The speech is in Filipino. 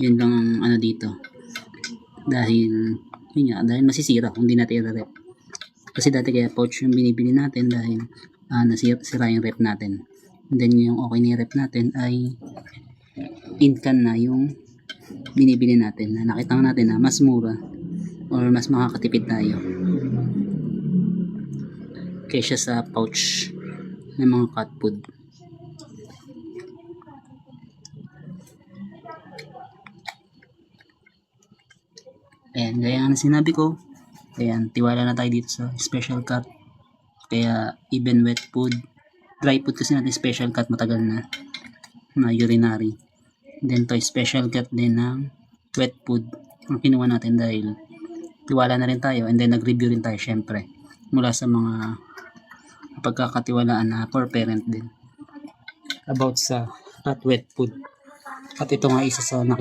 Yun lang ang ano dito. Dahil, yun nga, dahil masisira kung di natin i-rep. Kasi dati kaya pouch yung binibili natin dahil ah, nasira sira yung rep natin. And then yung okay na rep natin ay in can na yung binibili natin na nakita natin na mas mura or mas makakatipid tayo kaysa sa pouch ng mga cat food. Ayan, gaya na sinabi ko, ayan, tiwala na tayo dito sa special cut. Kaya, even wet food, dry food kasi natin special cut matagal na, na urinary. Then to special cut din ng wet food ang kinuha natin dahil tiwala na rin tayo and then nag-review rin tayo syempre mula sa mga pagkakatiwalaan na for parent din about sa cat wet food. At ito nga isa sa nakita